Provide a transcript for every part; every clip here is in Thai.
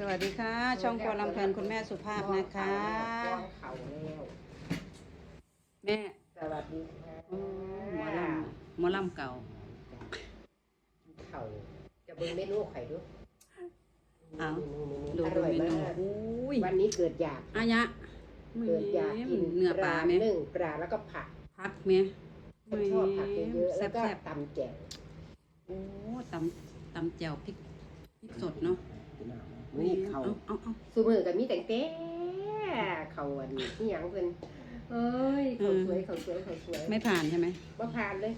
สวัสดีค่ะ ช่องครัวลำเพลินคุณแม่สุภาพนะคะมองเขาแล้วแม่สวัสดีค่ะอืมหมอลำหมอลำเก่า เขาจะเบิ่งเมนูไข่ดูเอา ดูดูอดูร่อยเมนูมากอุ้ยวันนี้เกิดอยากอายะเกิดอยากกินเนื้อปลาไหมหนึ่งปลาแล้วก็ผักพักไหมฉันชอบผักเยอะๆแซ่แล้วก็บตำแจ่วๆโอ้ตำตำแจ่วพริกพริกสดเนาะนี่เขาเอาเอาเอาสูมือกับมีแต่งแต่เขาอันนี้ที่ยังเพิ่นเอ้ยเขาสวยเขาสวยเขาสวยไม่ผ่านใช่ไหมบ่ผ่านเลย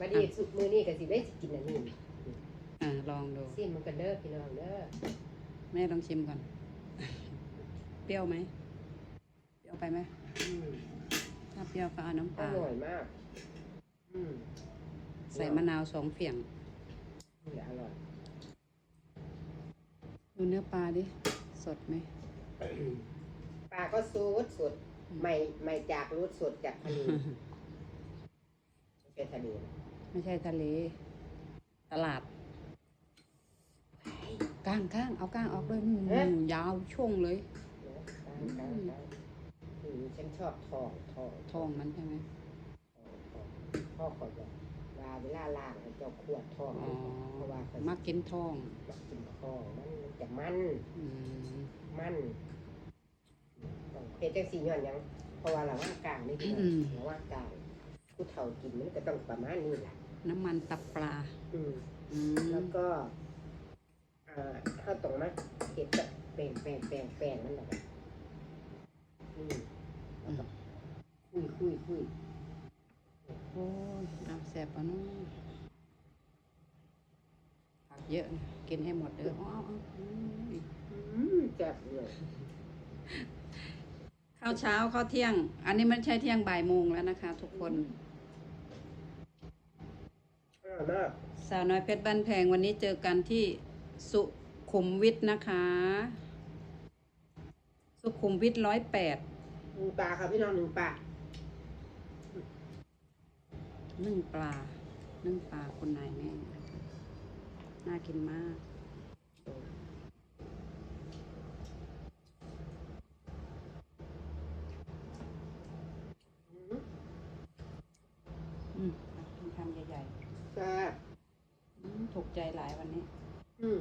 บัดนี้สุดมือนี่ก็สิได้สิกินอันนี้อ่าลองดูซิมมันกันเด้อพี่น้องเด้อแม่ลองชิมก่อน เปรี้ยวไหมเปรี้ยวไปไหมอืมถ้าเปรี้ยวก็เอาน้ำปอลาร่อยมากอืมใส่มะนาวสองเฝียงนี่อร่อย ดูเนื้อปลาดิ สดไหม ปลาก็สูดสดใหม่ใหม่จากรูดสดจากทะเลไม่ใช่ทะเลนะไม่ใช่ทะเล ตลาดก้างก้างเอาก้างออกเลยนู่นยาวช่วงเลยได้ได้ได้อืมฉันชอบทองทองทองมันใช่ไหมทองทองพ่อขอบอกเว ลาเวลาล่างให้เจ้าขวดทองอ๋อเพราะว่าเขามักกินทองมักกินทองมันมันจะมันอืมมันต้องเฮ็ดจังสีย้อนหยัง เพราะว่าเราว่างกลางนี่คือเราว่างกลางผู้เฒ่ากินมันก็ต้องประมาณนี้แหละน้ำมันตับปลา อืม อืมแล้วก็อ่าข้าวตรงนะเห็ดแบบแปลงแปลงแปลงแปลงนั่นแหละอืมแล้วก็คุยคุยคุยโอ้ยน้ำแสบปะเนาะผักเยอะนะกินให้หมดเด้อเอาเอาเอาอืมอืมแซ่บเลยข้าวเช้าข้าวเที่ยง อันนี้มันใช่เที่ยงบ่ายโมงแล้วนะคะ ทุกคน อร่อยมากสาวน้อยเพชรบ้านแพงวันนี้เจอกันที่สุขุมวิทนะคะ สุขุมวิทร้อยแปดหนึ่งปลาค่ะพี่น้องหนึ่งปลา นึ่งปลา นึ่งปลาคนนายแม่น่ากินมากอืมอืมกินคำใหญ่แซ่บๆอืมถูกใจหลายวันนี้อืม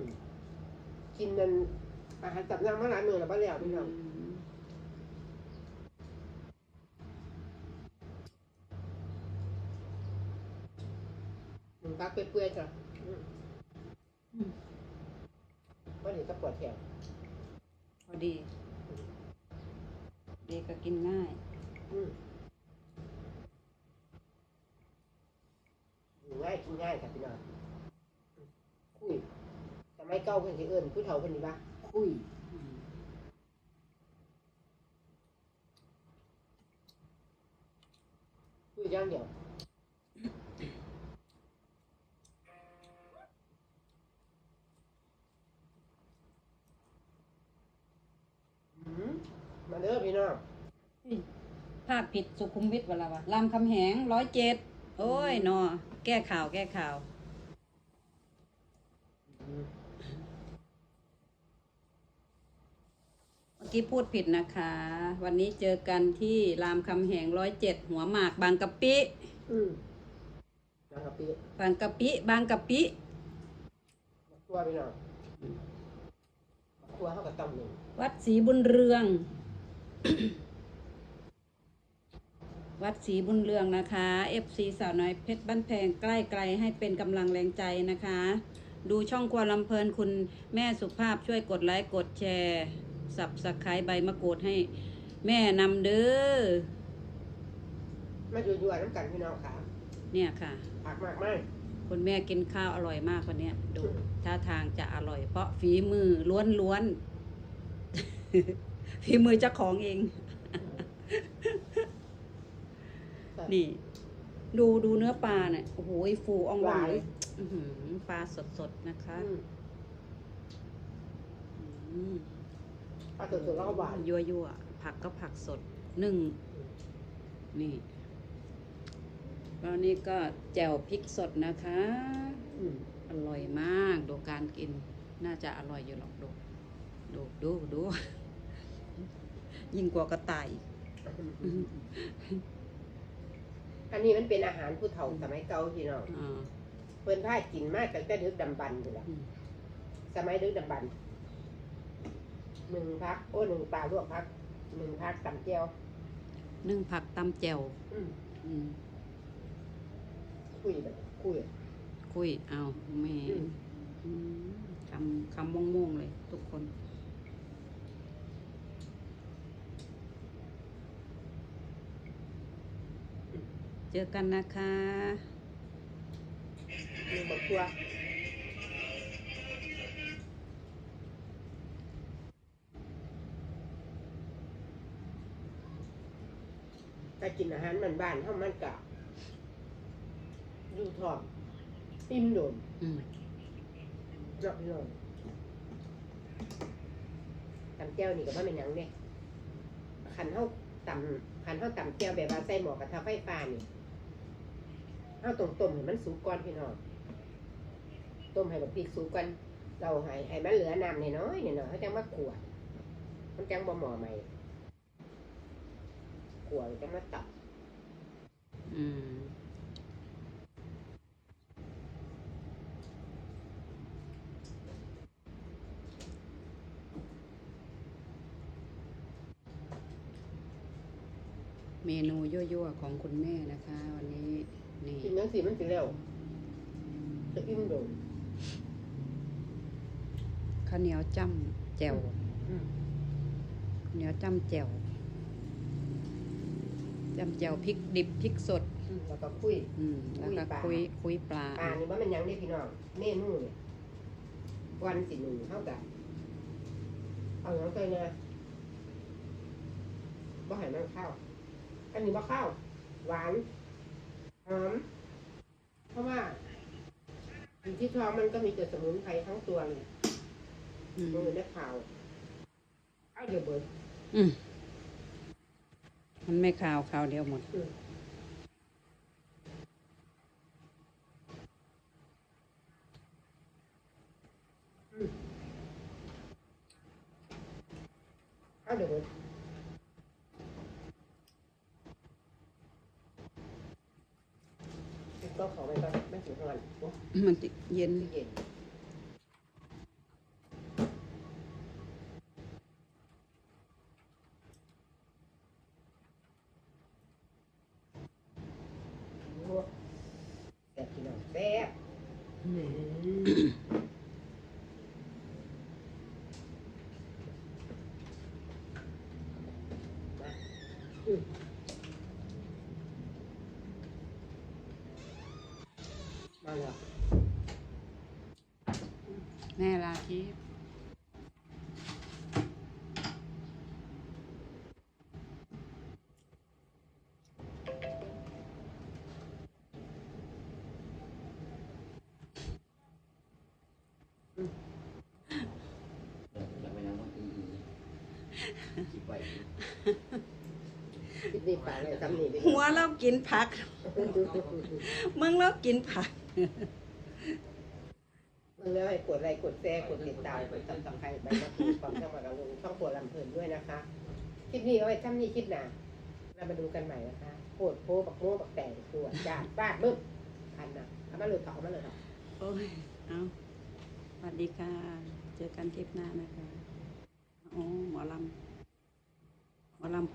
กินนันอาหารจับย่างมาหลายมือแล้วป้าเหลียวพี่น้อง อืม หนึ่งปลาเปื่อยๆจ้ะอืมอืมวันนี้ก็ปวดแขนพอดี ดีก็กินง่ายอืมอยู่ง่ายกินง่ายค่ะพี่น้องอืมคุยแต่ไม่เก้าเพิ่นสิเอิ้นผู้เฒ่าเพิ่นนี่ปะคุยอืมคุยอย่างเดียวอืมมาเด้อ พี่น้องภาคผิดสุขุมวิทเวลาวะรามคำแหงร้อยเจ็ดโอ้ยนอแก้ข่าวแก้ข่าว เมื่อกี้พูดผิดนะคะ วันนี้เจอกันที่รามคำแหงร้อยเจ็ดหัวหมากบางกะปิอืมนะครับพี่บางกะปิบางกะปิบักตัวพี่น้องบักตัวเท่ากับตำหนึ่งวัดศรีบุญเรือง วัดศรีบุญเรืองนะคะ FC สาวน้อยเพชรบ้านแพงใกล้ไกลให้เป็นกำลังแรงใจนะคะ ดูช่องครัวลำเพลินคุณแม่สุภาพช่วยกดไลค์กดแชร์สับสไครใบมะกรูดให้แม่นำเด้อมาอยู่อยู่น้ำกันพี่น้องค่ะเนี่ยค่ะ ผักมากมากคุณแม่กินข้าวอร่อยมากวันเนี้ยดูท่าทางจะอร่อย เพราะฝีมือล้วนล้วนๆ ฝีมือเจ้าของเอง นี่ ดูดูเนื้อปลาเนี่ยโอ้โหฟูอ่องว่องเลยอื้อหือปลาสดๆนะคะอืมอืมปลาสดๆแล้วก็หวานยั่วยั่วๆผักก็ผักสดนึ่งนี่แล้วนี่ก็แจ่วพริกสดนะคะอืมอร่อยมาก ดูการกินนน่าจะอร่อยอยู่หรอกดู ดูดูดู ยิ่งกว่ากระต่ายอีกอันนี้มันเป็นอาหารผู้เฒ่าสมัยเก่าพี่น้องอ่าเพิ่นพากินมากตั้งแต่ดึกดำบรรพ์อยู่แล้วอืมสมัยดึกดำบรรพ์หนึ่งพัก โอ้หนึ่งปลาลวกพักหนึ่งพักตำเจียวนึ่งผักตำแจ่วอืมอืมคุยแบบคุย คุยเอาแม่อืม อืมคำคำม่วงๆเลย ทุกคน เจอกันนะคะหนึ่งบักทัวถ้ากินอาหารมันบ้านๆเท่ามันกะอยู่ทองอิ่มโดนอืมเนาะพี่น้องตำแก้วนี่ก็ว่าเป็นหยังเนี่ยขันเท่าตำขันเท่าตำแก้วแบบว่าใส่หมอกระทะไฟฟ้านี่ เท่าต้มต้มให้มันสุกก่อนพี่น้องต้มให้แบบพริกสุกก่อนเราให้ให้มันเหลือน้ำน้อยๆเนี่ยเนาะเขาจังมาขวดมันจังบ่หมอใหม่ขวดจังมาตับอืมเมนูยั่วๆของคุณแม่นะคะ วันนี้ นี่กินนังสีมันสิแล้วจะอิ่มโดนข้าวเหนียวจ้ำแจ่วอืมข้าวเหนียวจ้ำแจ่วจ้ำแจ่วพริกดิบพริกสดอืมแล้วก็คุยอืมแล้วก็คุคุยยคุยปลาปลานี่ว่ามันหยังได้พี่น้องเมนูเนี่ยวันสิหนึ่งเท่ากับเอาหยังใส่เนี่ยบ่ให้มันข้าว อันนี้บ่ข้าว หวาน หอม เพราะว่าอยู่ที่ท้องมันก็มีแต่สมุนไพรทั้งตัวเลยอืมมือได้ข่าวเอาเดี๋ยวเบิดอืมมันไม่ขาวขาวเดียวหมดอืมอืมเอาเดี๋ยวเบิด ก็ขอไปก่อนไม่ถึงก่อนโอ้มันจะเย็นที่เย็น โอ้แซ่บพี่น้องแซ่บอืมมาอืมมาแล้ว แม่ลาทิพย์อยากไปนั่งอีอีคิดไว้คิดดีป่าเลยทำนี่ไปหัวเรากินผัก มึงเรากินผัก แล้วให้กดไลค์กดแชร์กดติดตามกดซับสไครต์ไปมาดูความช่องมาเราลงช่องปวดลำเพลินด้วยนะคะ คลิปนี้เอาไว้ทำนี่คลิปหน้าเรามาดูกันใหม่นะคะโปวดโพบักโม่บักแต่งตัวจาดฟาดบึ้มพันนะเอามาเลยเถอะเอามาเลยเถอะโอ้ยเอาสวัสดีค่ะเจอกันคลิปหน้านะคะอ๋อหมอลำหมอลำ